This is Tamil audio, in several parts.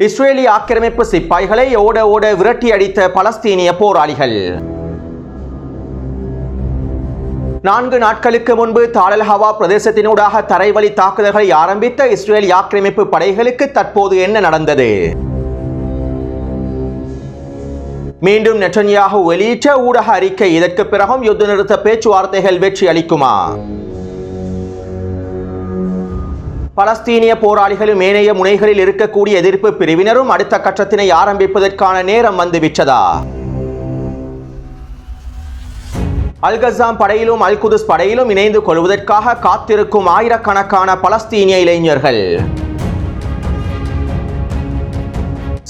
இஸ்ரேலிய ஆக்கிரமிப்பு சிப்பாய்களை ஓட ஓட விரட்டி அடித்த பலஸ்தீனிய போராளிகள். நான்கு நாட்களுக்கு முன்பு தாளல்ஹவா பிரதேசத்தினூடாக தரைவழி தாக்குதல்களை ஆரம்பித்த இஸ்ரேல் ஆக்கிரமிப்பு படைகளுக்கு தற்போது என்ன நடந்தது? மீண்டும் நெட்டன்யாகு வெளியிட்ட ஊடக அறிக்கை இதற்கு பிறகும் யுத்த நிறுத்த பேச்சுவார்த்தைகள் வெற்றி அளிக்குமா பலஸ்தீனிய போராளிகளும் ஏனைய முனைகளில் இருக்கக்கூடிய எதிர்ப்பு பிரிவினரும் அடுத்த கட்டத்தினை ஆரம்பிப்பதற்கான நேரம் வந்துவிட்டதா அல்கசாம் படையிலும் அல் குதுஸ் படையிலும் இணைந்து கொள்வதற்காக காத்திருக்கும் ஆயிரக்கணக்கான பலஸ்தீனிய இளைஞர்கள்.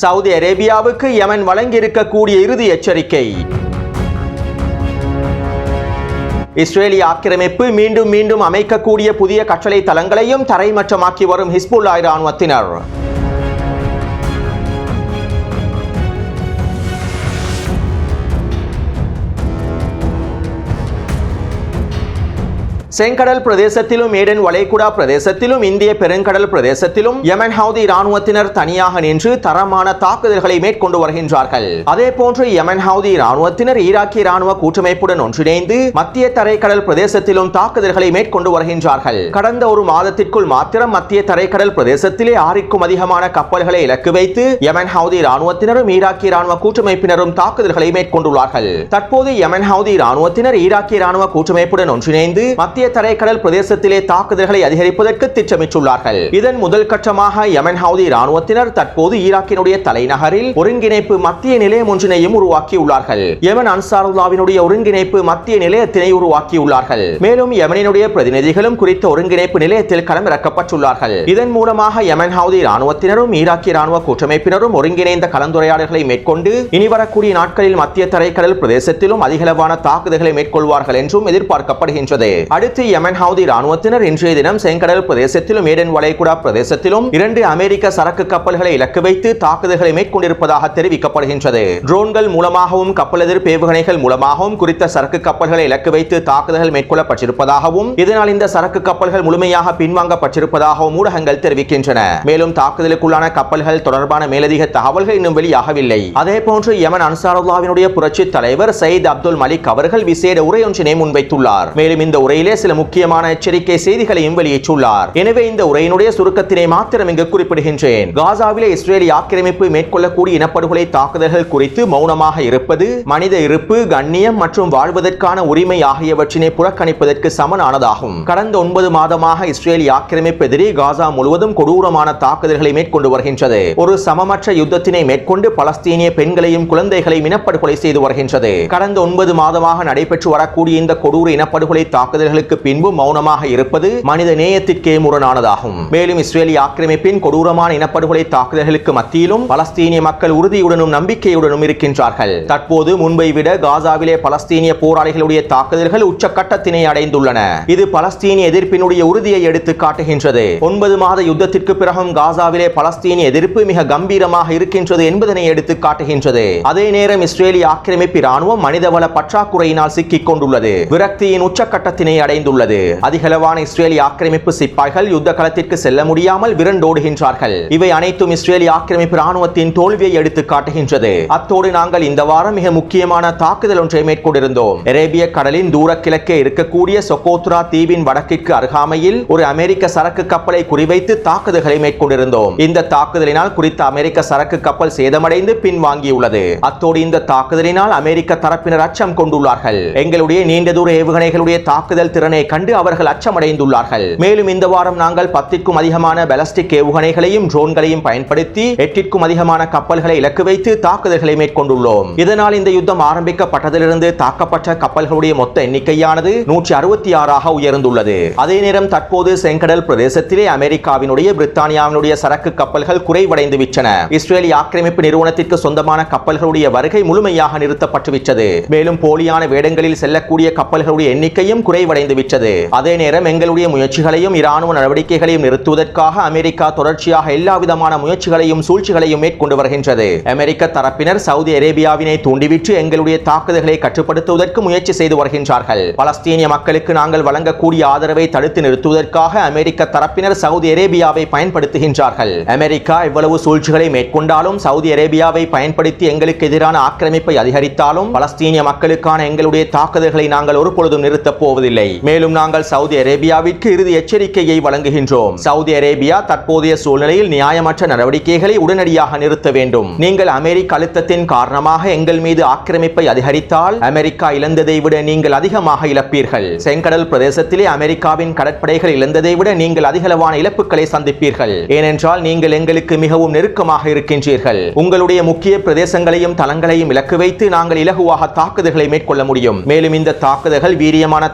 சவுதி அரேபியாவுக்கு யமன் வழங்கியிருக்கக்கூடிய இறுதி எச்சரிக்கை. இஸ்ரேலிய ஆக்கிரமிப்பு மீண்டும் மீண்டும் அமைக்கக்கூடிய புதிய கட்டளை தளங்களையும் தரைமட்டமாக்கி வரும் ஹிஸ்புல்லா இராணுவத்தினர். செங்கடல் பிரதேசத்திலும் ஏடன் வளைகுடா பிரதேசத்திலும் இந்திய பெருங்கடல் பிரதேசத்திலும் யமன் ஹவுதி ராணுவத்தினர் தனியாக நின்று தரமான தாக்குதல்களை மேற்கொண்டு வருகின்றார்கள். அதே போன்று யமன் ஹவுதி ராணுவத்தினர் ஈராக்கிய ராணுவ கூட்டமைப்புடன் ஒன்றிணைந்து மத்திய தரைக்கடல் பிரதேசத்திலும் தாக்குதல்களை மேற்கொண்டு வருகின்றார்கள். கடந்த ஒரு மாதத்திற்குள் மாத்திரம் மத்திய தரைக்கடல் பிரதேசத்திலே ஆறிற்கும் அதிகமான கப்பல்களை இலக்கு வைத்து யமன் ஹவுதி இராணுவத்தினரும் ஈராக்கிய ராணுவ கூட்டமைப்பினரும் தாக்குதல்களை மேற்கொண்டுள்ளார்கள். தற்போது யமன் ஹவுதி இராணுவத்தினர் ஈராக்கிய ராணுவ கூட்டமைப்புடன் ஒன்றிணைந்து மத்திய மத்திய தரைக்கடல் பிரதேசத்திலே தாக்குதல்களை அதிகரிப்பதற்கு திட்டமிட்டுள்ளார்கள். இதன் முதல் கட்டமாக யமன் ஹவுதி ராணுவத்தினர் தற்போது ஈராக்கினுடைய தலைநகரில் ஒருங்கிணைப்பு மத்திய நிலையம் ஒன்றினையும் உருவாக்கியுள்ளார்கள். யமன் அன்சாருல்லாவினுடைய ஒருங்கிணைப்பு மத்திய நிலையத்தினை உருவாக்கியுள்ளார்கள். மேலும் யமனினுடைய பிரதிநிதிகளும் குறித்த ஒருங்கிணைப்பு நிலையத்தில் களமிறக்கப்பட்டுள்ளார்கள். இதன் மூலமாக யமன் ஹவுதி ராணுவத்தினரும் ஈராக்கிய ராணுவ கூட்டமைப்பினரும் ஒருங்கிணைந்த கலந்துரையாடல்களை மேற்கொண்டு இனி வரக்கூடிய நாட்களில் மத்திய தரைக்கடல் பிரதேசத்திலும் அதிகளவான தாக்குதல்களை மேற்கொள்வார்கள் என்றும் எதிர்பார்க்கப்படுகின்றது. அடுத்த அடுத்து யமன் ஹவுதி ராணுவத்தினர் இன்றைய தினம் செங்கடல் பிரதேசத்திலும் ஏடன் வளைகுடா பிரதேசத்திலும் இரண்டு அமெரிக்க சரக்கு கப்பல்களை இலக்கு வைத்து தாக்குதல்களை மேற்கொண்டிருப்பதாக தெரிவிக்கப்படுகின்றது. ட்ரோன்கள் மூலமாகவும் கப்பல் எதிர்ப்பு மூலமாகவும் குறித்த சரக்கு கப்பல்களை இலக்கு வைத்து தாக்குதல்கள் மேற்கொள்ளப்பட்டிருப்பதாகவும் இதனால் இந்த சரக்கு கப்பல்கள் முழுமையாக பின்வாங்கப்பட்டிருப்பதாகவும் ஊடகங்கள் தெரிவிக்கின்றன. மேலும் தாக்குதலுக்குள்ளான கப்பல்கள் தொடர்பான மேலதிக தகவல்கள் இன்னும் வெளியாகவில்லை. அதே போன்று யமன் அன்சாருல்லாவினுடைய புரட்சி தலைவர் சயீத் அப்துல் மலிக் அவர்கள் விசேட உரை ஒன்றினை முன்வைத்துள்ளார். மேலும் இந்த உரையிலே சில முக்கியமான எச்சரிக்கை செய்திகளையும் வெளியிட்டுள்ளார். எனவே இந்த உரையினுடைய சுருக்கத்தினை மாத்திரம் இங்கு குறிப்பிடுகின்றேன். காசாவிலே இஸ்ரேலிய ஆக்கிரமிப்பு மேற்கொள்ளக்கூடிய இனப்படுகொலை தாக்குதல்கள் குறித்து மௌனமாக இருப்பது மனித இருப்பு கண்ணியம் மற்றும் வாழ்வதற்கான உரிமை ஆகியவற்றினை புறக்கணிப்பதற்கு சமனானதாகும். கடந்த ஒன்பது மாதமாக இஸ்ரேலிய ஆக்கிரமிப்பு எதிரே காசா முழுவதும் கொடூரமான தாக்குதல்களை மேற்கொண்டு வருகின்றது. ஒரு சமமற்ற யுத்தத்தினை மேற்கொண்டு பலஸ்தீனிய பெண்களையும் குழந்தைகளையும் இனப்படுகொலை செய்து வருகின்றது. கடந்த ஒன்பது மாதமாக நடைபெற்று வரக்கூடிய இந்த கொடூர இனப்படுகொலை தாக்குதல்களுக்கு பின்பு மௌனமாக இருப்பது மனித நேயத்திற்கே முரணானதாகும். மேலும் இஸ்ரேலிய ஆக்கிரமிப்பின் கொடூரமான இனப்படுகொலை தாக்குதல்களுக்கு மத்தியிலும் பலஸ்தீனிய மக்கள் உறுதியுடனும் நம்பிக்கையுடனும் இருக்கின்றார்கள். தற்போது முன்பை விட காசாவிலே பலஸ்தீனிய போராளிகளுடைய தாக்குதல்கள் உச்சக்கட்டத்தினை அடைந்துள்ளன. இது பலஸ்தீனிய எதிர்ப்பினுடைய உறுதியை எடுத்து காட்டுகின்றது. ஒன்பது மாத யுத்தத்திற்கு பிறகும் காசாவிலே பலஸ்தீனிய எதிர்ப்பு மிக கம்பீரமாக இருக்கின்றது என்பதனை எடுத்து காட்டுகின்றது. அதே நேரம் இஸ்ரேலிய ஆக்கிரமிப்பு ராணுவம் மனிதவள பற்றாக்குறையினால் சிக்கிக் கொண்டுள்ளது. விரக்தியின் உச்சக்கட்டத்தினை அடைந்து அடைந்துள்ளது அதிகளவான இஸ்ரேலிய ஆக்கிரமிப்பு சிப்பாய்கள் யுத்த களத்திற்கு செல்ல முடியாமல் விரண்டோடுகின்றார்கள். இவை அனைத்தும் இஸ்ரேலிய ஆக்கிரமிப்பு ராணுவத்தின் தோல்வியை எடுத்து காட்டுகின்றது. அத்தோடு நாங்கள் இந்த வாரம் மிக முக்கியமான தாக்குதல் ஒன்றை மேற்கொண்டிருந்தோம். அரேபிய கடலின் தூர கிழக்கே இருக்கக்கூடிய சொகோத்ரா தீவின் வடக்கிற்கு அருகாமையில் ஒரு அமெரிக்க சரக்கு கப்பலை குறிவைத்து தாக்குதல்களை மேற்கொண்டிருந்தோம். இந்த தாக்குதலினால் குறித்த அமெரிக்க சரக்கு கப்பல் சேதமடைந்து பின்வாங்கியுள்ளது. அத்தோடு இந்த தாக்குதலினால் அமெரிக்க தரப்பினர் அச்சம் கொண்டுள்ளார்கள். எங்களுடைய நீண்ட தூர ஏவுகணைகளுடைய தாக்குதல் திறனை கண்டு அவர்கள் அச்சமடைந்துள்ளார்கள். மேலும் இந்த வாரம் நாங்கள் பத்திற்கும் அதிகமான பெலஸ்டிக் ஏவுகணைகளையும் ட்ரோன்களையும் பயன்படுத்தி எட்டிற்கும் அதிகமான கப்பல்களை இலக்கு வைத்து தாக்குதல்களை மேற்கொண்டுள்ளோம். இதனால் இந்த யுத்தம் ஆரம்பிக்கப்பட்டதிலிருந்து தாக்கப்பட்ட கப்பல்களுடைய மொத்த எண்ணிக்கையானது நூற்றி அறுபத்தி ஆறாக உயர்ந்துள்ளது. அதே நேரம் தற்போது செங்கடல் பிரதேசத்திலே அமெரிக்காவினுடைய பிரித்தானியாவினுடைய சரக்கு கப்பல்கள் குறைவடைந்து விட்டன. இஸ்ரேலிய ஆக்கிரமிப்பு நிறுவனத்திற்கு சொந்தமான கப்பல்களுடைய வருகை முழுமையாக நிறுத்தப்பட்டு விட்டது மேலும் போலியான வேடங்களில் செல்லக்கூடிய கப்பல்களுடைய எண்ணிக்கையும் குறைவடைந்து விட்டது அதே நேரம் எங்களுடைய முயற்சிகளையும் இராணுவ நடவடிக்கைகளையும் நிறுத்துவதற்காக அமெரிக்கா தொடர்ச்சியாக எல்லா விதமான முயற்சிகளையும் சூழ்ச்சிகளையும் மேற்கொண்டு வருகின்றது. அமெரிக்க தரப்பினர் சவுதி அரேபியாவினை தூண்டிவிட்டு எங்களுடைய தாக்குதல்களை கட்டுப்படுத்துவதற்கு முயற்சி செய்து வருகின்றார்கள். பலஸ்தீனிய மக்களுக்கு நாங்கள் வழங்கக்கூடிய ஆதரவை தடுத்து நிறுத்துவதற்காக அமெரிக்க தரப்பினர் சவுதி அரேபியாவை பயன்படுத்துகின்றார்கள். அமெரிக்கா இவ்வளவு சூழ்ச்சிகளை மேற்கொண்டாலும் சவுதி அரேபியாவை பயன்படுத்தி எங்களுக்கு எதிரான ஆக்கிரமிப்பை அதிகரித்தாலும் பலஸ்தீனிய மக்களுக்கான எங்களுடைய தாக்குதல்களை நாங்கள் ஒருபொழுதும் நிறுத்தப் போவதில்லை. மேலும் நாங்கள் சவுதி அரேபியாவிற்கு இறுதி எச்சரிக்கையை வழங்குகின்றோம். சவுதி அரேபியா தற்போதைய சூழ்நிலையில் நியாயமற்ற நடவடிக்கைகளை உடனடியாக நிறுத்த வேண்டும். நீங்கள் அமெரிக்க அழுத்தத்தின் காரணமாக எங்கள் மீது ஆக்கிரமிப்பை அதிகரித்தால் அமெரிக்கா இழந்ததை விட நீங்கள் அதிகமாக இழப்பீர்கள். செங்கடல் பிரதேசத்திலே அமெரிக்காவின் கடற்படைகள் இழந்ததை விட நீங்கள் அதிகளவான இழப்புகளை சந்திப்பீர்கள். ஏனென்றால் நீங்கள் எங்களுக்கு மிகவும் நெருக்கமாக இருக்கின்றீர்கள். உங்களுடைய முக்கிய பிரதேசங்களையும் தளங்களையும் இலக்கு வைத்து நாங்கள் இலகுவாக தாக்குதல்களை மேற்கொள்ள முடியும். மேலும் இந்த தாக்குதல்கள் வீரியமான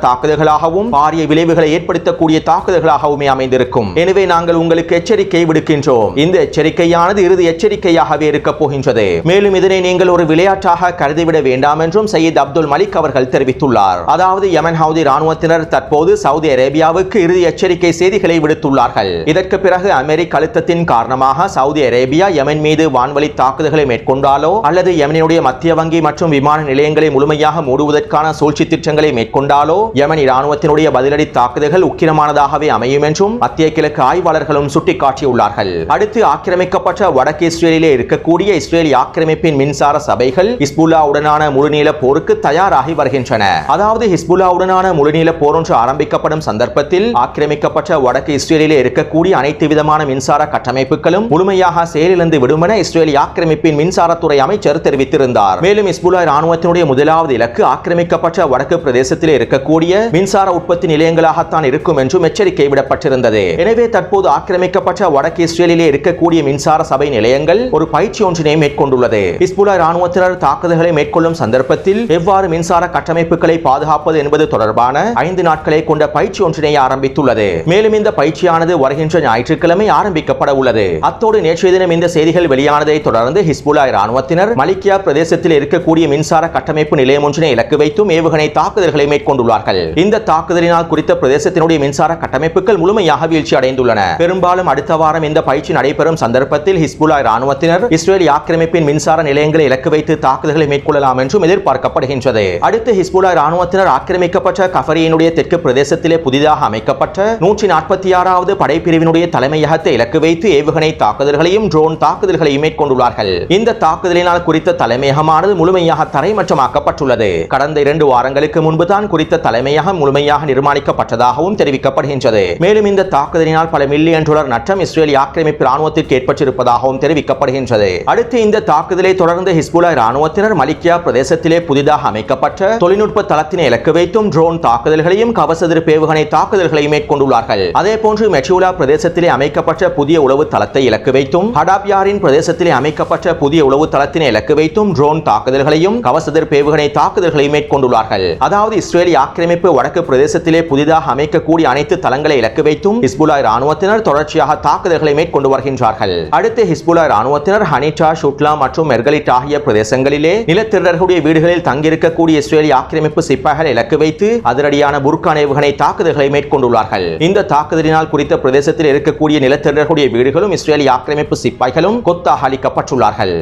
தாக்குதல்களாகவும் பாரிய விளைவுகளை ஏற்படுத்தக்கூடிய தாக்குதல்களாகவுமே அமைந்திருக்கும். எனவே நாங்கள் உங்களுக்கு எச்சரிக்கை விடுக்கின்றோம். இந்த எச்சரிக்கையானது இறுதி எச்சரிக்கையாகவே இருக்க போகின்றது. மேலும் இதனை நீங்கள் ஒரு விளையாட்டாக கருதிவிட வேண்டாம் என்றும் சையீத் அப்துல் மலிக் அவர்கள் தெரிவித்துள்ளார். அதாவது யமன் ஹவுதி ராணுவத்தினர் தற்போது சவுதி அரேபியாவுக்கு இறுதி எச்சரிக்கை செய்திகளை விடுத்துள்ளார்கள். இதற்கு பிறகு அமெரிக்க அழுத்தத்தின் காரணமாக சவுதி அரேபியா யமன் மீது வான்வழி தாக்குதல்களை மேற்கொண்டாலோ அல்லது யமனினுடைய மத்திய வங்கி மற்றும் விமான நிலையங்களை முழுமையாக மூடுவதற்கான சூழ்ச்சி திட்டங்களை மேற்கொண்டாலோ யமன் இராணுவத்தினுடைய பதிலடி தாக்குதல்கள் உக்கிரமானதாகவே அமையும் என்றும் மத்திய கிழக்கு ஆய்வாளர்களும் சுட்டிக்காட்டியுள்ளார்கள். அடுத்து ஆக்கிரமிக்கப்பட்ட வடக்கு இஸ்ரேலிலே இருக்கக்கூடிய இஸ்ரேல் ஆக்கிரமிப்பின் மின்சார சபைகள் ஹிஸ்புல்லா உடனான முழுநீள போருக்கு தயாராகி வருகின்றன. அதாவது ஹிஸ்புல்லா உடனான முழுநீள போர் ஒன்று ஆரம்பிக்கப்படும் சந்தர்ப்பத்தில் ஆக்கிரமிக்கப்பட்ட வடக்கு இஸ்ரேலிலே இருக்கக்கூடிய அனைத்து விதமான மின்சார கட்டமைப்புகளும் முழுமையாக செயலிழந்து விடும் என இஸ்ரேலி ஆக்கிரமிப்பின் மின்சாரத்துறை அமைச்சர் தெரிவித்திருந்தார். மேலும் ஹிஸ்புல்லா ராணுவத்தினுடைய முதலாவது இலக்கு ஆக்கிரமிக்கப்பட்ட வடக்கு பிரதேசத்திலே இருக்கக்கூடிய மின்சார மின்சார உற்பத்தி நிலையங்களாகத்தான் இருக்கும் என்றும் எச்சரிக்கை விடப்பட்டிருந்தது எனவே தற்போது ஆக்கிரமிக்கப்பட்ட வடக்கு இஸ்ரேலிலே இருக்கக்கூடிய மின்சார சபை நிலையங்கள் ஒரு பயிற்சி ஒன்றினை மேற்கொண்டுள்ளது. இஸ்புலா ராணுவத்தினர் தாக்குதல்களை மேற்கொள்ளும் சந்தர்ப்பத்தில் எவ்வாறு மின்சார கட்டமைப்புகளை பாதுகாப்பது என்பது தொடர்பான ஐந்து நாட்களை கொண்ட பயிற்சி ஒன்றினை ஆரம்பித்துள்ளது. மேலும் இந்த பயிற்சியானது வருகின்ற ஞாயிற்றுக்கிழமை ஆரம்பிக்கப்பட உள்ளது. அத்தோடு நேற்றைய தினம் இந்த செய்திகள் வெளியானதை தொடர்ந்து ஹிஸ்புலா ராணுவத்தினர் மலிக்கியா பிரதேசத்தில் இருக்கக்கூடிய மின்சார கட்டமைப்பு நிலையம் ஒன்றினை இலக்கு வைத்தும் ஏவுகணை தாக்குதல்களை மேற்கொண்டுள்ளார்கள். இந்த தாக்குதலினால் குறித்த பிரதேசத்தினுடைய மின்சார கட்டமைப்புகள் முழுமையாக வீழ்ச்சி அடைந்துள்ளன. பெரும்பாலும் அடுத்த வாரம் இந்த பயிற்சி நடைபெறும் சந்தர்ப்பத்தில் ஹிஸ்புல்லா ராணுவத்தினர் இஸ்ரேல் ஆக்கிரமிப்பின் மின்சார நிலையங்களை இலக்கு வைத்து தாக்குதல்களை மேற்கொள்ளலாம் என்றும் எதிர்பார்க்கப்படுகின்றது. அடுத்து ஹிஸ்புல்லா ராணுவத்தினர் ஆக்கிரமிக்கப்பட்ட கஃபரியினுடைய தெற்கு பிரதேசத்திலே புதிதாக அமைக்கப்பட்ட நூற்றி நாற்பத்தி ஆறாவது படைப்பிரிவினுடைய தலைமையகத்தை இலக்கு வைத்து ஏவுகணை தாக்குதல்களையும் ட்ரோன் தாக்குதல்களையும் மேற்கொண்டுள்ளார்கள். இந்த தாக்குதலினால் குறித்த தலைமையகமானது முழுமையாக தரைமற்றமாக்கப்பட்டுள்ளது கடந்த இரண்டு வாரங்களுக்கு முன்பு தான் குறித்த தலைமையகம் முழுமையாக நிர்மாணிக்கப்பட்டதாகவும் தெரிவிக்கப்படுகின்றது. மேலும் இந்த தாக்குதலினால் பல மில்லியன் டாலர் நட்டம் இஸ்ரேலி ஆக்கிரமிப்பு ராணுவத்திற்கு ஏற்பட்டிருப்பதாகவும் தெரிவிக்கப்படுகின்றது. அடுத்து இந்த தாக்குதலை தொடர்ந்து ஹிஸ்புல்லா ராணுவத்தினர் மலிக்கியா பிரதேசத்திலே புதிதாக அமைக்கப்பட்ட தொழில்நுட்ப தளத்தினை இலக்கு வைத்தும் ட்ரோன் தாக்குதல்களையும் கவசதிருப்பு ஏவுகணை தாக்குதல்களையும் மேற்கொண்டுள்ளார்கள். அதே போன்று மெச்சூலா பிரதேசத்திலே அமைக்கப்பட்ட புதிய உளவு தளத்தை இலக்கு வைத்தும் ஹடாப்யாரின் பிரதேசத்திலே அமைக்கப்பட்ட புதிய உளவு தளத்தினை இலக்கு வைத்தும் ட்ரோன் தாக்குதல்களையும் கவசதிருப்பு ஏவுகணை தாக்குதல்களையும் மேற்கொண்டுள்ளார்கள். அதாவது இஸ்ரேலி ஆக்கிரமிப்பு வடக்கு பிரதேசத்திலே புதிதாக அமைக்கக்கூடிய அனைத்து தளங்களை இலக்கு வைத்தும் ஹிஸ்புல்லா ராணுவத்தினர் தொடர்ச்சியாக தாக்குதல்களை மேற்கொண்டு வருகின்றார்கள். அடுத்து ஹிஸ்புல்லா ராணுவத்தினர் ஹனிட்டா ஷுட்லா மற்றும் மெர்கலிட் ஆகிய பிரதேசங்களிலே நிலத்திரர்களுடைய வீடுகளில் தங்கியிருக்கக்கூடிய இஸ்ரேலி ஆக்கிரமிப்பு சிப்பாய்களை இலக்கு வைத்து அதிரடியான புர்கான் ஏவுகணை தாக்குதல்களை மேற்கொண்டுள்ளார்கள். இந்த தாக்குதலினால் குறித்த பிரதேசத்தில் இருக்கக்கூடிய நிலத்திரர்களுடைய வீடுகளும் இஸ்ரேலி ஆக்கிரமிப்பு சிப்பாய்களும் கொத்தாக அளிக்கப்பட்டுள்ளார்கள்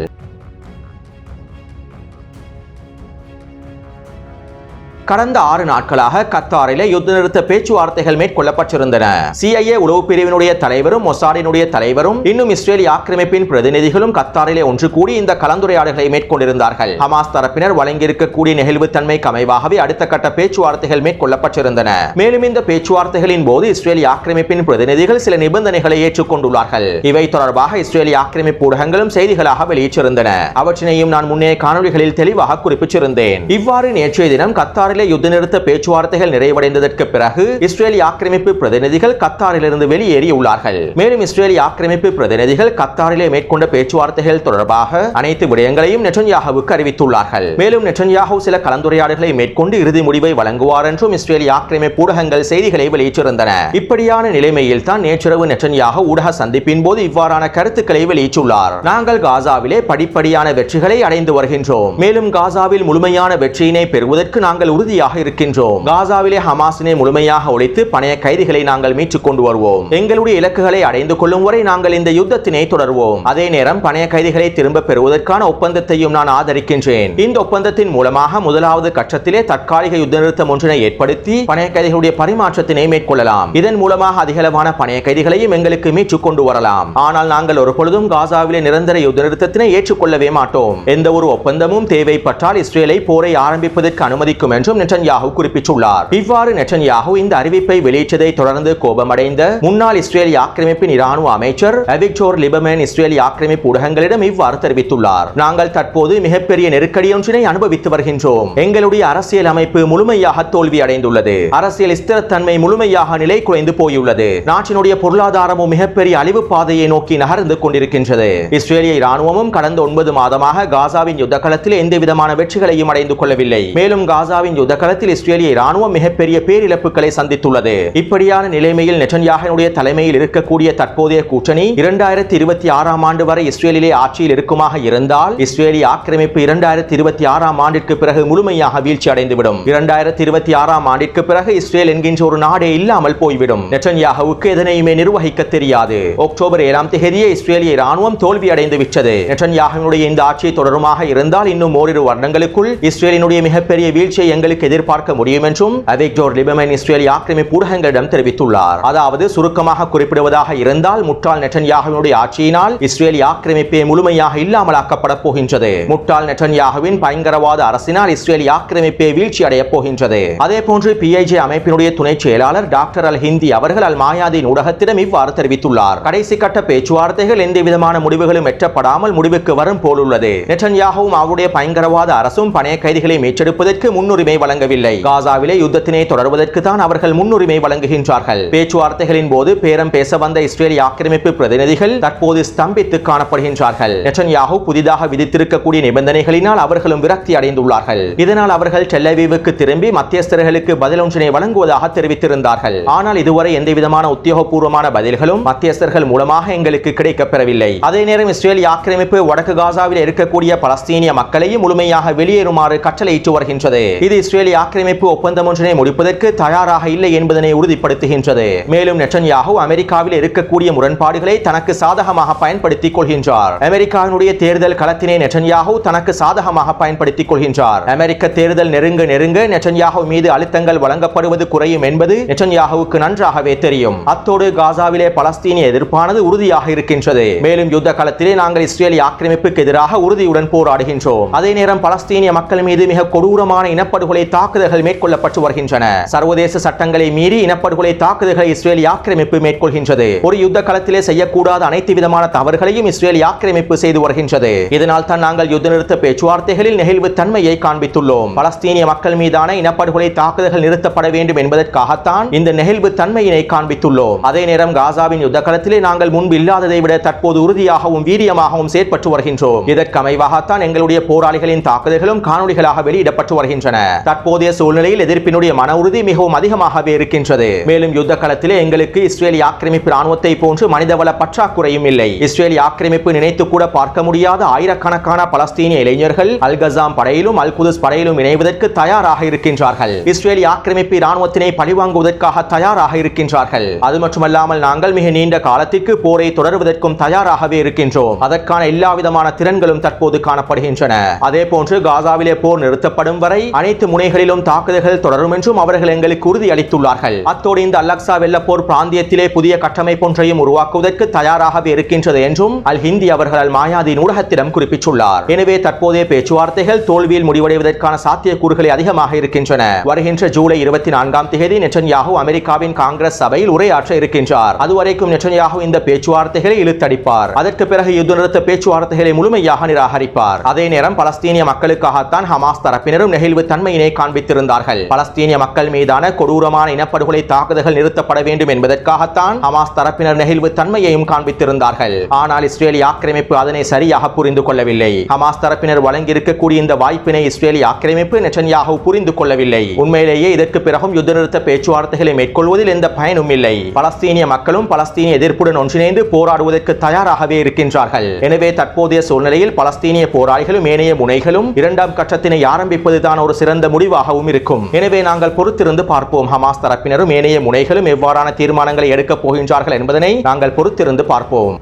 கடந்த ஆறு நாட்களாக கத்தாரிலே யுத்த நிறுத்த பேச்சுவார்த்தைகள் மேற்கொள்ளப்பட்டிருந்தன. சிஐஏ உளவு பிரிவினுடைய தலைவரும் மொசாடினுடைய தலைவரும் இன்னும் இஸ்ரேலி ஆக்கிரமிப்பின் பிரதிநிதிகளும் கத்தாரிலே ஒன்று கூடி இந்த கலந்துரையாடல்களை மேற்கொண்டிருந்தார்கள். ஹமாஸ் தரப்பினர் வழங்கியிருக்கக்கூடிய நெகிழ்வுத்தன்மைக்கு அமைவாகவே அடுத்த கட்ட பேச்சுவார்த்தைகள் மேற்கொள்ளப்பட்டிருந்தன. மேலும் இந்த பேச்சுவார்த்தைகளின் போது இஸ்ரேலி ஆக்கிரமிப்பின் பிரதிநிதிகள் சில நிபந்தனைகளை ஏற்றுக்கொண்டுள்ளார்கள். இவை தொடர்பாக இஸ்ரேலி ஆக்கிரமிப்பு ஊடகங்களும் செய்திகளாக வெளியிட்டிருந்தன. அவற்றினையும் நான் முன்னே காணொலிகளில் தெளிவாக குறிப்பிட்டிருந்தேன். இவ்வாறு நேற்றைய தினம் கத்தாரில் கத்தாரிலே யுத்த நிறுத்த பேச்சுவார்த்தைகள் நிறைவடைந்ததற்கு பிறகு இஸ்ரேலி ஆக்கிரமிப்பு பிரதிநிதிகள் கத்தாரிலிருந்து வெளியேறி உள்ளார்கள் மேலும் இஸ்ரேலி ஆக்கிரமிப்பு பிரதிநிதிகள் கத்தாரிலே மேற்கொண்ட பேச்சுவார்த்தைகள் தொடர்பாக அனைத்து விடயங்களையும் நெட்டன்யாகுவுக்கு அறிவித்துள்ளார்கள். மேலும் நெட்டன்யாகு சில கலந்துரையாடல்களை மேற்கொண்டு இறுதி முடிவை வழங்குவார் என்றும் இஸ்ரேலி ஆக்கிரமிப்பு ஊடகங்கள் செய்திகளை வெளியிட்டிருந்தன. இப்படியான நிலைமையில் தான் நேற்றிரவு நெட்டன்யாக ஊடக சந்திப்பின் போது இவ்வாறான கருத்துக்களை வெளியிட்டுள்ளார். நாங்கள் காசாவிலே படிப்படியான வெற்றிகளை அடைந்து வருகின்றோம். மேலும் காசாவில் முழுமையான வெற்றியினை பெறுவதற்கு நாங்கள் உறுதி உறுதியாக இருக்கின்றோம். காசாவிலே ஹமாஸினை முழுமையாக ஒழித்து பணைய கைதிகளை நாங்கள் மீட்டுக் கொண்டு வருவோம். எங்களுடைய இலக்குகளை அடைந்து கொள்ளும் வரை நாங்கள் இந்த யுத்தத்தினை தொடர்வோம். அதே நேரம் பணைய கைதிகளை திரும்ப பெறுவதற்கான ஒப்பந்தத்தையும் நான் ஆதரிக்கின்றேன். இந்த ஒப்பந்தத்தின் மூலமாக முதலாவது கட்டத்திலே தற்காலிக யுத்த நிறுத்தம் ஒன்றினை ஏற்படுத்தி பணைய கைதிகளுடைய பரிமாற்றத்தினை மேற்கொள்ளலாம். இதன் மூலமாக அதிகளவான பணைய கைதிகளையும் எங்களுக்கு மீட்டுக் கொண்டு வரலாம். ஆனால் நாங்கள் ஒரு பொழுதும் காசாவிலே நிரந்தர யுத்த நிறுத்தத்தினை ஏற்றுக்கொள்ளவே மாட்டோம். எந்த ஒரு ஒப்பந்தமும் தேவைப்பட்டால் இஸ்ரேலை போரை ஆரம்பிப்பதற்கு அனுமதிக்கும் என்றும் நெட்டன்யாகு குறிப்பிட்டுள்ளார். இவ்வாறு நெட்டன்யாகு இந்த அறிவிப்பை வெளியிட்டதை தொடர்ந்து கோபமடைந்த முன்னாள் இஸ்ரேலிய ஆக்கிரமிப்பின் இராணுவ அமைச்சர் அவிக்டோர் லிபமேன் இஸ்ரேலிய ஆக்கிரமிப்பு ஊடகங்களிடம் இவ்வாறு தெரிவித்துள்ளார். நாங்கள் தற்போது மிகப்பெரிய நெருக்கடி ஒன்றினை அனுபவித்து வருகின்றோம். எங்களுடைய அரசியல் அமைப்பு முழுமையாக தோல்வி அடைந்துள்ளது. அரசியல் ஸ்திரத்தன்மை முழுமையாக நிலை குறைந்து போயுள்ளது. நாட்டினுடைய பொருளாதாரமும் மிகப்பெரிய அழிவு பாதையை நோக்கி நகர்ந்து கொண்டிருக்கின்றது. இஸ்ரேலிய இராணுவமும் கடந்த ஒன்பது மாதமாக காசாவின் யுத்த களத்தில் எந்த விதமான வெற்றிகளையும் அடைந்து கொள்ளவில்லை. மேலும் காசாவின் யுத்த களத்தில் இஸ்ரேலிய ராணுவம் மிகப்பெரிய பேரிழப்புகளை சந்தித்துள்ளது. இப்படியான நிலைமையில் நெட்டன்யாகனுடைய தலைமையில் இருக்கக்கூடிய தற்போதைய கூட்டணி இரண்டாயிரத்தி இருபத்தி ஆறாம் ஆண்டு வரை இஸ்ரேலிலே ஆட்சியில் இருக்குமாக இருந்தால் இஸ்ரேலிய ஆக்கிரமிப்பு இரண்டாயிரத்தி இருபத்தி ஆறாம் ஆண்டிற்கு பிறகு முழுமையாக வீழ்ச்சி அடைந்துவிடும். இரண்டாயிரத்தி இருபத்தி ஆறாம் ஆண்டிற்கு பிறகு இஸ்ரேல் என்கின்ற ஒரு நாடே இல்லாமல் போய்விடும். நெட்டன்யாகவுக்கு எதனையுமே நிர்வகிக்க தெரியாது. அக்டோபர் ஏழாம் தேதியே இஸ்ரேலிய ராணுவம் தோல்வி அடைந்து விட்டது. நெட்டன்யாகனுடைய இந்த ஆட்சி தொடருமாக இருந்தால் இன்னும் ஓரிரு வருடங்களுக்குள் இஸ்ரேலினுடைய மிகப்பெரிய வீழ்ச்சியை எங்களுக்கு எதிர்பார்க்க முடியும் என்றும் அவிக்டோர் லிபமன் இஸ்ரேலிய ஆக்கிரமிப்பு ஊடகங்களிடம் தெரிவித்துள்ளார். அதாவது சுருக்கமாக குறிப்பிடுவதாக இருந்தால் முட்டாள் நெட்டன்யாகவினுடைய ஆட்சியினால் இஸ்ரேலிய ஆக்கிரமிப்பே முழுமையாக இல்லாமலாக்கப்பட போகின்றது. முட்டாள் நெட்டன்யாகவின் பயங்கரவாத அரசினால் இஸ்ரேலிய ஆக்கிரமிப்பே வீழ்ச்சி அடைய போகின்றது. அதே போன்று பிஐஜே அமைப்பினுடைய துணை செயலாளர் டாக்டர் அல் ஹிந்தி அவர்கள் அல் மாயாதீன் ஊடகத்திடம் இவ்வாறு தெரிவித்துள்ளார். கடைசி கட்ட பேச்சுவார்த்தைகள் எந்த விதமான முடிவுகளும் எட்டப்படாமல் முடிவுக்கு வரும் போலுள்ளது. நெட்டன்யாகவும் அவருடைய பயங்கரவாத அரசும் பணைய கைதிகளை மீட்டெடுப்பதற்கு முன்னுரிமை வழங்கவில்லை. காசாவிலே யுத்தத்தினை தொடர்வதற்கு தான் அவர்கள் முன்னுரிமை வழங்குகின்றார்கள். பேச்சுவார்த்தைகளின் போது பேரம் பேச வந்த இஸ்ரேலிய ஆக்கிரமிப்பு பிரதிநிதிகள் தற்போது ஸ்தம்பித்து காணப்படுகின்றார்கள். நெட்டன்யாகு புதிதாக விதித்திருக்கக்கூடிய நிபந்தனைகளினால் அவர்களும் விரக்தி அடைந்துள்ளார்கள். இதனால் அவர்கள் டெல்லவீவுக்கு திரும்பி மத்தியஸ்தர்களுக்கு பதில் ஒன்றினை வழங்குவதாக தெரிவித்திருந்தார்கள். ஆனால் இதுவரை எந்தவிதமான உத்தியோகபூர்வமான பதில்களும் மத்தியஸ்தர்கள் மூலமாக எங்களுக்கு கிடைக்கப்பெறவில்லை. அதே நேரம் இஸ்ரேல் ஆக்கிரமிப்பு வடக்கு காசாவில் இருக்கக்கூடிய பலஸ்தீனிய மக்களையும் முழுமையாக வெளியேறுமாறு கட்டளையிட்டு வருகின்றது. இது இஸ்ரேலிய ஆக்கிரமிப்பு ஒப்பந்தம் ஒன்றினை முடிப்பதற்கு தயாராக இல்லை என்பதனை உறுதிப்படுத்துகின்றது. மேலும் நெட்டன்யாகு அமெரிக்காவில் இருக்கக்கூடிய முரண்பாடுகளை தனக்கு சாதகமாக பயன்படுத்திக் கொள்கின்றார். அமெரிக்காவினுடைய தேர்தல் களத்தினை நெட்டன்யாகு தனக்கு சாதகமாக பயன்படுத்திக் கொள்கின்றார். அமெரிக்க தேர்தல் நெருங்க நெருங்க நெட்டன்யாகு மீது அழுத்தங்கள் வழங்கப்படுவது குறையும் என்பது நெட்டன்யாகுவுக்கு நன்றாகவே தெரியும். அத்தோடு காசாவிலே பலஸ்தீனிய எதிர்ப்பானது உறுதியாக இருக்கின்றது. மேலும் யுத்த களத்திலே நாங்கள் இஸ்ரேலிய ஆக்கிரமிப்புக்கு எதிராக உறுதியுடன் போராடுகின்றோம். அதே நேரம் பலஸ்தீனிய மக்கள் மீது மிக கொடூரமான இனப்படுகொலை தாக்குதல்கள் மேற்கொள்ளப்பட்டு வருகின்றன. சர்வதேச சட்டங்களை மீறி இனப்படுகொலை தாக்குதல்களை இஸ்ரேல் ஆக்கிரமிப்பு மேற்கொள்கின்றது. ஒரு யுத்த களத்திலே செய்யக்கூடாத அனைத்து விதமான தவறுகளையும் இஸ்ரேல் ஆக்கிரமிப்பு செய்து வருகின்றது. இதனால் தான் நாங்கள் யுத்த நிறுத்த பேச்சுவார்த்தைகளில் நெகிழ்வு தன்மையை காண்பித்துள்ளோம். பலஸ்தீனிய மக்கள் மீதான இனப்படுகொலை தாக்குதல்கள் நிறுத்தப்பட வேண்டும் என்பதற்காகத்தான் இந்த நெகிழ்வு தன்மையினை காண்பித்துள்ளோம். அதே நேரம் காசாவின் யுத்த களத்திலே நாங்கள் முன்பு இல்லாததை விட தற்போது உறுதியாகவும் வீரியமாகவும் செயற்பட்டு வருகின்றோம். இதற்கமைவாகத்தான் எங்களுடைய போராளிகளின் தாக்குதல்களும் காணொளிகளாக வெளியிடப்பட்டு வருகின்றன. தற்போதைய சூழ்நிலையில் எதிர்ப்பினுடைய மன உறுதி மிகவும் அதிகமாகவே இருக்கின்றது. மேலும் யுத்த களத்திலே எங்களுக்கு இஸ்ரேலிய ஆக்கிரமிப்பு ராணுவத்தை போன்று மனிதவள பற்றாக்குறையும் இல்லை. இஸ்ரேலிய ஆக்கிரமிப்பு நினைத்து கூட பார்க்க முடியாத ஆயிரக்கணக்கான பலஸ்தீனிய இளைஞர்கள் அல் கசாம் படையிலும் அல் குதுஸ் படையிலும் இணைவதற்கு தயாராக இருக்கின்றார்கள். இஸ்ரேலிய ஆக்கிரமிப்பு ராணுவத்தினை பழிவாங்குவதற்காக தயாராக இருக்கின்றார்கள். அது மட்டுமல்லாமல் நாங்கள் மிக நீண்ட காலத்திற்கு போரை தொடர்வதற்கும் தயாராகவே இருக்கின்றோம். அதற்கான எல்லா விதமான திறன்களும் தற்போது காணப்படுகின்றன. அதே போன்று காசாவிலே போர் நிறுத்தப்படும் வரை அனைத்து முனைகளிலும் தாக்குதல்கள் தொடரும் என்றும் அவர்கள் எங்களுக்கு உறுதியளித்துள்ளார்கள். அத்தோடு இந்த அலக்சா வெள்ளப்போர் பிராந்தியத்திலே புதிய கட்டமைப்பொன்றையும் உருவாக்குவதற்கு தயாராகவே இருக்கின்றது என்றும் அல் ஹிந்தி அவர்கள் அல் மாயாதீன் ஊடகத்திடம் குறிப்பிட்டுள்ளார். எனவே தற்போதைய பேச்சுவார்த்தைகள் தோல்வியில் முடிவடைவதற்கான சாத்தியக்கூறுகளை அதிகமாக இருக்கின்றன. வருகின்ற ஜூலை இருபத்தி நான்காம் தேதி நெச்சன்யாகு அமெரிக்காவின் காங்கிரஸ் சபையில் உரையாற்ற இருக்கின்றார். அதுவரைக்கும் நெச்சன்யாகு இந்த பேச்சுவார்த்தைகளை இழுத்தடிப்பார். அதற்கு பிறகு யுத்த நிறுத்த பேச்சுவார்த்தைகளை முழுமையாக நிராகரிப்பார். அதே நேரம் பலஸ்தீனிய மக்களுக்காகத்தான் ஹமாஸ் தரப்பினரும் நெகிழ்வு தன்மையினை காண்பித்திருந்தார்கள். பலஸ்தீனிய மக்கள் மீதான கொடூரமான இனப்படுகொலை தாக்குதல்கள் நிறுத்தப்பட வேண்டும் என்பதற்காகத்தான் ஹமாஸ் தரப்பினர் நெகிழ்வு தன்மையையும் காண்பித்திருந்தார்கள். ஆனால் இஸ்ரேலிய ஆக்கிரமிப்பு அதனை சரியாக புரிந்து கொள்ளவில்லை. ஹமாஸ் தரப்பினர் வழங்கியிருக்கக்கூடிய இந்த வாய்ப்பினை இஸ்ரேலிய ஆக்கிரமிப்பு நெட்டன்யாகு புரிந்து கொள்ளவில்லை. உண்மையிலேயே இதற்கு பிறகும் யுத்த நிறுத்த பேச்சுவார்த்தைகளை மேற்கொள்வதில் எந்த பயனும் இல்லை. பலஸ்தீனிய மக்களும் பலஸ்தீனிய எதிர்ப்புடன் ஒன்றிணைந்து போராடுவதற்கு தயாராகவே இருக்கின்றார்கள். எனவே தற்போதைய சூழ்நிலையில் பலஸ்தீனிய போராளிகளும் ஏனைய முனைகளும் இரண்டாம் கட்டத்தினை ஆரம்பிப்பதுதான் ஒரு சிறந்த முடிவாகவும் இருக்கும். எனவே நாங்கள் பொறுத்திருந்து பார்ப்போம். ஹமாஸ் தரப்பினரும் ஏனைய முனைகளும் எவ்வாறான தீர்மானங்களை எடுக்கப் போகின்றார்கள் என்பதனை நாங்கள் பொறுத்திருந்து பார்ப்போம்.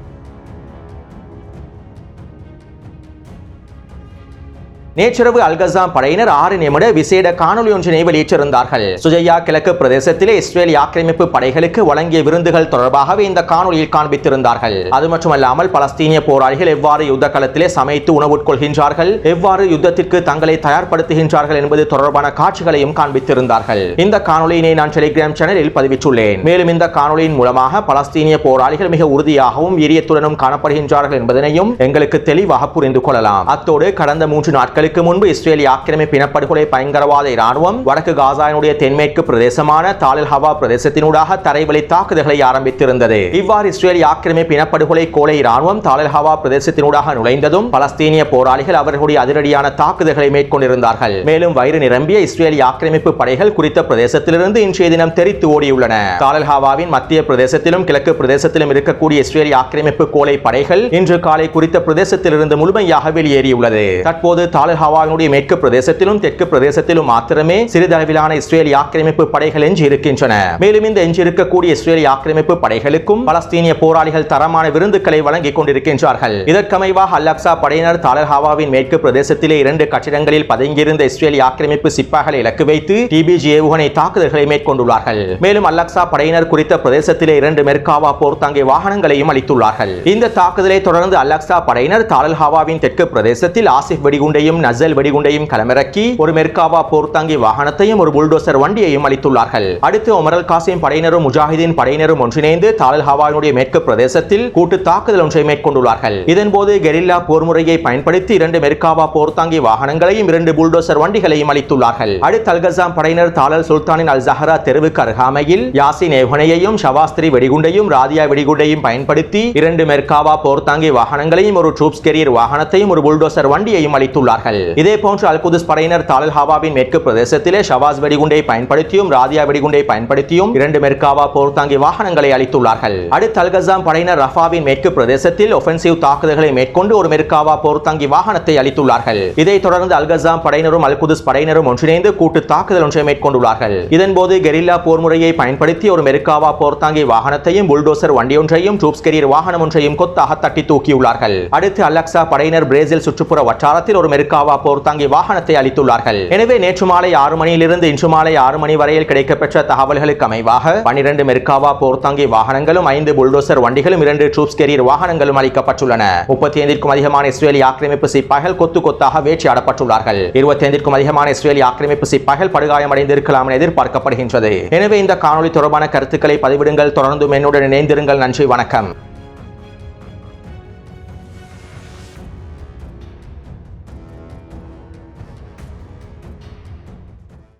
நேற்றிரவு அல்கசாம் படையினர் ஆறு நிமிட விசேட காணொலி ஒன்றினை வெளியிட்டிருந்தார்கள். சுஜையா கிழக்கு பிரதேசத்திலே இஸ்ரேல் ஆக்கிரமிப்பு படைகளுக்கு வழங்கிய விருந்துகள் தொடர்பாகவே இந்த காணொலியில் காண்பித்திருந்தார்கள். அது மட்டுமல்லாமல் பலஸ்தீனிய போராளிகள் எவ்வாறு யுத்த களத்திலே சமைத்து உணவு உட்கொள்கின்றார்கள் எவ்வாறு யுத்தத்திற்கு தங்களை தயார்படுத்துகின்றார்கள் என்பது தொடர்பான காட்சிகளையும் காண்பித்திருந்தார்கள். இந்த காணொலியினை நான் டெலிகிராம் சேனலில் பதிவிட்டுள்ளேன். மேலும் இந்த காணொலியின் மூலமாக பலஸ்தீனிய போராளிகள் மிக உறுதியாகவும் வீரியத்துடனும் காணப்படுகின்றார்கள் என்பதனையும் எங்களுக்கு தெளிவாக புரிந்து கொள்ளலாம். அத்தோடு கடந்த மூன்று நாட்களுக்கு முன்பு இஸ்ரேல் ஆக்கிரமிப்பு இனப்படுகொலை பயங்கரவாத இராணுவம் வடக்கு காசாயினுடைய தென்மேற்கு பிரதேசமான தாலில் ஹவா பிரதேசத்தினூடாக தரைவழி தாக்குதல்களை ஆரம்பித்திருந்தது. இவ்வாறு இஸ்ரேல் ஆக்கிரமிப்பு இனப்படுகொலை கோலை இராணுவம் தாலில் ஹவா பிரதேசத்தினூடாக நுழைந்ததும் பலஸ்தீனிய போராளிகள் அவர்களுடைய அதிரடியான தாக்குதல்களை மேற்கொண்டிருந்தார்கள். மேலும் வயிறு நிரம்பிய இஸ்ரேல் ஆக்கிரமிப்பு படைகள் குறித்த பிரதேசத்திலிருந்து இன்றைய தினம் தெரித்து ஓடியுள்ளன. தாலில் ஹவாவின் மத்திய பிரதேசத்திலும் கிழக்கு பிரதேசத்திலும் இருக்கக்கூடிய இஸ்ரேல் ஆக்கிரமிப்பு கோலை படைகள் இன்று காலை குறித்த பிரதேசத்திலிருந்து முழுமையாக வெளியேறியுள்ளது. தற்போது தாலில் ஹவாவினுடைய மேற்கு பிரதேசத்திலும் தெற்கு பிரதேசத்திலும் மாத்திரமே சிறிதளவிலான இஸ்ரேல் ஆக்கிரமிப்பு படைகள் எஞ்சி இருக்கின்றன. மேலும் இந்த எஞ்சி இருக்கக்கூடிய ஆக்கிரமிப்பு படைகளுக்கும் பலஸ்தீனிய போராளிகள் தரமான விருந்துகளை வழங்கிக் கொண்டிருக்கின்றார்கள். இதற்கமைவாக அல்லக்சா படையினர் தாலர் ஹவாவின் மேற்கு பிரதேசத்திலே இரண்டு கட்டிடங்களில் பதுங்கியிருந்த இஸ்ரேலிய ஆக்கிரமிப்பு சிப்பாய்களை இலக்கு வைத்து டிபிஜி ஏவுகணை தாக்குதல்களை மேற்கொண்டுள்ளார்கள். மேலும் அல்லக்சா படையினர் குறித்த பிரதேசத்திலே இரண்டு மெர்காவா போர்த்தாங்கி வாகனங்களையும் அளித்துள்ளார்கள். இந்த தாக்குதலை தொடர்ந்து அல்லக்சா படையினர் தாலல் ஹவாவின் தெற்கு பிரதேசத்தில் ஆசிப் வெடிகுண்டையும் நசல் வெடிகுண்டையும் களமிறக்கி ஒரு மெர்காவா போர்த்தாங்கி வாகனத்தையும் ஒரு புல்டோசர் வண்டியையும் அளித்துள்ளார்கள். அடுத்து ஒமரல் காசிம் படையினரும் முஜாஹிதீன் படையினரும் ஒன்றிணைந்து தாலல் ஹவாவினுடைய மேற்கு பிரதேசத்தில் கூட்டு தாக்குதல் ஒன்றை மேற்கொண்டுள்ளார்கள். இதன்போது கெரில்லா போர் முறையை பயன்படுத்தி இரண்டு மெர்காவா போர்த்தாங்கி வாகனங்களையும் இரண்டு புல்டோசர் வண்டிகளையும் அளித்துள்ளார்கள். அடுத்து அல்கசாம் படையினர் தாலல் சுல்தானின் அல் ஜஹரா தெருவுக்கு அருகாமையில் யாசின் ஏவனையையும் ஷவாஸ்திரி வெடிகுண்டையும் ராதியா வெடிகுண்டையும் பயன்படுத்தி இரண்டு மெர்காவா போர்த்தாங்கி வாகனங்களையும் ஒரு ட்ரூப்ஸ் கெரியர் வாகனத்தையும் ஒரு புல்டோசர் வண்டியையும் அளித்துள்ளார்கள். இதே போன்று அல் குதுஸ் படையினர் தாலல் மேற்கு பிரதேசத்திலே ஷவாஸ் வெடிகுண்டை பயன்படுத்தியும் ராதியா வெடிகுண்டை பயன்படுத்தியும் இரண்டு மெர்காவா போர்த்தாங்கி வாகனங்களை அளித்துள்ளார்கள் அடுத்து அல்கசாம் படையினர் ரஃபாவின் மேற்கு பிரதேசத்தில் ஒபென்சிவ் தாக்குதல்களை மேற்கொண்டு ஒரு மெர்காவா போர்த்தாங்கி வாகனத்தை அளித்துள்ளார்கள் இதைத் தொடர்ந்து அல்கசாம் படையினரும் அல் குதுஸ் படையினரும் ஒன்றிணைந்து கூட்டு தாக்குதல் ஒன்றை மேற்கொண்டுள்ளார்கள். இதன்போது கெரில்லா போர் முறையை பயன்படுத்தி ஒரு மெர்காவா போர்த்தாங்கி வாகனத்தையும் புல்டோசர் வண்டியொன்றையும் ட்ரூப்ஸ் கெரியர் வாகனம் ஒன்றையும் கொத்தாக தட்டி தூக்கியுள்ளார்கள். அடுத்து அலக்சா படையினர் பிரேசில் சுற்றுப்புற வட்டாரத்தில் ஒரு மெர்காவா போர்த்தாங்கி வாகனத்தை அளித்துள்ளார்கள். எனவே நேற்று மாலை ஆறு மணியிலிருந்து இன்று மாலை ஆறு மணி வரையில் கிடைக்கப்பெற்ற தகவல்களுக்கு அமைவாக பனிரெண்டு மெர்காவா போர்த்தாங்கி வாகனங்களும் ஐந்து புல்டோசர் வண்டிகளும் இரண்டு ட்ரூப்ஸ் கெரியர் வாகனங்களும் அளிக்கப்பட்டுள்ளன. முப்பத்தி ஐந்திற்கும் அதிகமான இஸ்ரேலி ஆக்கிரமிப்பு சிப்பாய்கள் கொத்து கொத்தாக வேட்டையாடப்பட்டுள்ளார்கள். இருபத்தி ஐந்திற்கும் அதிகமான இஸ்ரேலி ஆக்கிரமிப்பு சிப்பாய்கள் படுகாயமடைந்திருக்கலாம் என எதிர்பார்க்கப்படுகின்றது. எனவே இந்த காணொலி தொடர்பான கருத்துக்களை பதிவிடுங்கள். தொடர்ந்தும் என்னுடன் இணைந்திருங்கள். நன்றி வணக்கம்.